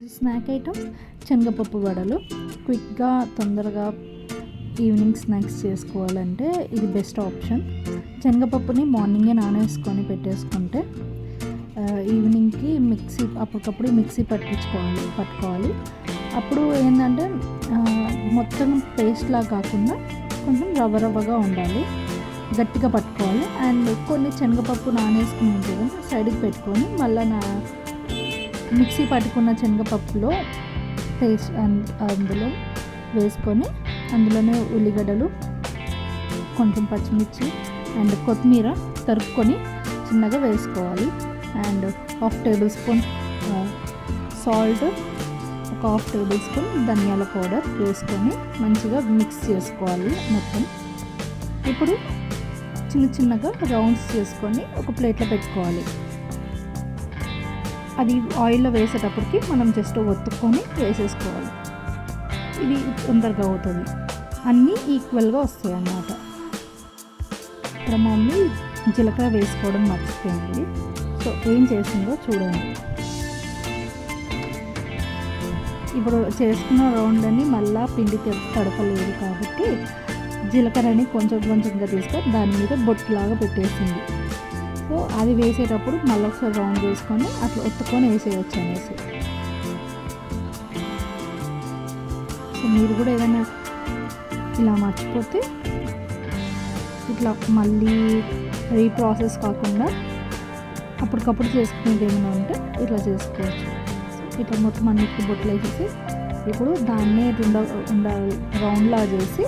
Snack item శనగపప్పు వడలు. క్విక్గా తొందరగా ఈవినింగ్ స్నాక్స్ చేసుకోవాలంటే ఇది బెస్ట్ ఆప్షన్. శనగపప్పుని మార్నింగే నానేసుకొని పెట్టేసుకుంటే ఈవినింగ్కి మిక్సీ అప్పటికప్పుడు మిక్సీ పట్టించుకోవాలి పట్టుకోవాలి. అప్పుడు ఏంటంటే మొత్తం పేస్ట్లా కాకుండా కొంచెం రవ్వ రవ్వగా ఉండాలి. గట్టిగా పట్టుకోవాలి. అండ్ కొన్ని శనగపప్పు నానేసుకుని ఉంటుంది సైడ్కి పెట్టుకొని మళ్ళీ నా మిక్సీ పట్టుకున్న శనగపప్పులో పేస్ట్ అందులో వేసుకొని అందులోనే ఉల్లిగడ్డలు కొంచెం పచ్చిమిర్చి అండ్ కొత్తిమీర తరుక్కొని చిన్నగా వేసుకోవాలి. And half tablespoon salt ఒక హాఫ్ టేబుల్ స్పూన్ ధనియాల పౌడర్ వేసుకొని మంచిగా మిక్స్ చేసుకోవాలి మొత్తం. ఇప్పుడు చిన్న చిన్నగా రౌండ్స్ చేసుకొని ఒక ప్లేట్లో పెట్టుకోవాలి. అది ఆయిల్లో వేసేటప్పటికి మనం జస్ట్ ఒత్తుకొని వేసేసుకోవాలి. ఇది తొందరగా అవుతుంది. అన్నీ ఈక్వల్గా వస్తాయి అన్నమాట ఇక్కడ మమ్మీ జీలకర్ర వేసుకోవడం మర్చిపోయింది సో ఏం చేసిందో చూడండి. ఇప్పుడు చేసుకున్న రౌండ్ అని మళ్ళీ పిండి తడపలేదు కాబట్టి జీలకర్రని కొంచెం కొంచెంగా తీసుకొని దాని మీద బొట్టులాగా పెట్టేసింది సో అది వేసేటప్పుడు మళ్ళీ ఒకసారి రౌండ్ చేసుకొని అట్లా ఒత్తుకొని వేసేయచ్చు అనేసి. సో మీరు కూడా ఏదైనా ఇలా మర్చిపోతే ఇట్లా మళ్ళీ రీప్రాసెస్ కాకుండా అప్పటికప్పుడు చేసుకునేది ఏమైనా ఉంటే ఇట్లా చేసుకోవచ్చు. ఇట్లా మొత్తం అన్నిటికీ బొట్లు వేసేసి ఇప్పుడు దాన్నే రెండు ఉండ రౌండ్లా చేసి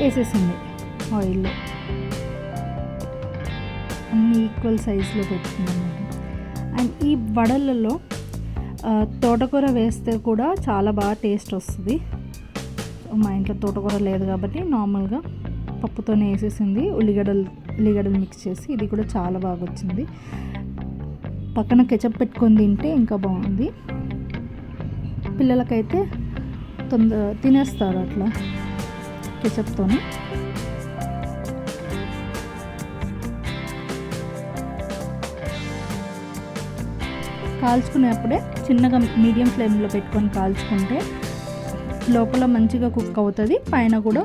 వేసేసింది ఆయిల్లో అన్ని ఈక్వల్ సైజులో పెట్టుకున్నాను అండ్ ఈ వడలలో తోటకూర వేస్తే కూడా చాలా బాగా టేస్ట్ వస్తుంది. మా ఇంట్లో తోటకూర లేదు కాబట్టి నార్మల్గా పప్పుతోనే వేసేసింది. ఉల్లిగడ్డలు ఉల్లిగడ్డలు మిక్స్ చేసి ఇది కూడా చాలా బాగా వచ్చింది. పక్కన కెచప్ పెట్టుకొని తింటే ఇంకా బాగుంది. పిల్లలకైతే తొందర తినేస్తారు అట్లా కెచప్తోనే కాల్చుకునేప్పుడే చిన్నగా మీడియం ఫ్లేమ్లో పెట్టుకొని కాల్చుకుంటే లోపల మంచిగా కుక్ అవుతుంది పైన కూడా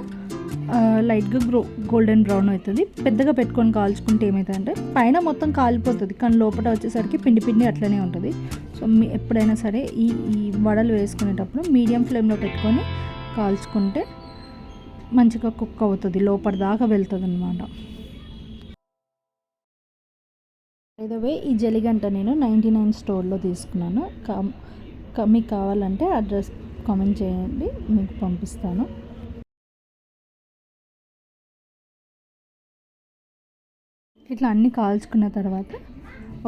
లైట్గా గ్రో గోల్డెన్ బ్రౌన్ అవుతుంది. పెద్దగా పెట్టుకొని కాల్చుకుంటే ఏమవుతుందంటే పైన మొత్తం కాలిపోతుంది కానీ లోపల వచ్చేసరికి పిండి పిండి అట్లనే ఉంటుంది. సో మీ ఎప్పుడైనా సరే ఈ ఈ వడలు వేసుకునేటప్పుడు మీడియం ఫ్లేమ్లో పెట్టుకొని కాల్చుకుంటే మంచిగా కుక్ అవుతుంది లోపల దాకా వెళ్తుంది అనమాట వే ఈ జలిగంట నేను నైంటీ నైన్ స్టోర్లో తీసుకున్నాను. కా మీకు కావాలంటే అడ్రస్ కామెంట్ చేయండి మీకు పంపిస్తాను. ఇట్లా అన్నీ కాల్చుకున్న తర్వాత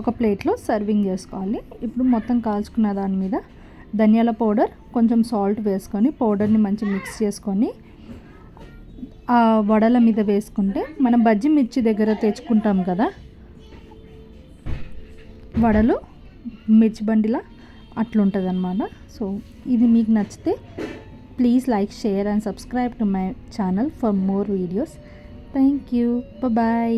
ఒక ప్లేట్లో సర్వింగ్ చేసుకోవాలి. ఇప్పుడు మొత్తం కాల్చుకున్న దాని మీద ధనియాల పౌడర్ కొంచెం సాల్ట్ వేసుకొని పౌడర్ని మంచి మిక్స్ చేసుకొని ఆ వడల మీద వేసుకుంటే మనం బజ్జి మిర్చి దగ్గర తెచ్చుకుంటాం కదా వడలు మిర్చి బండిలా అట్లుంటుంది అనమాట సో ఇది మీకు నచ్చితే please like share and subscribe to my channel for more videos. Thank you. Bye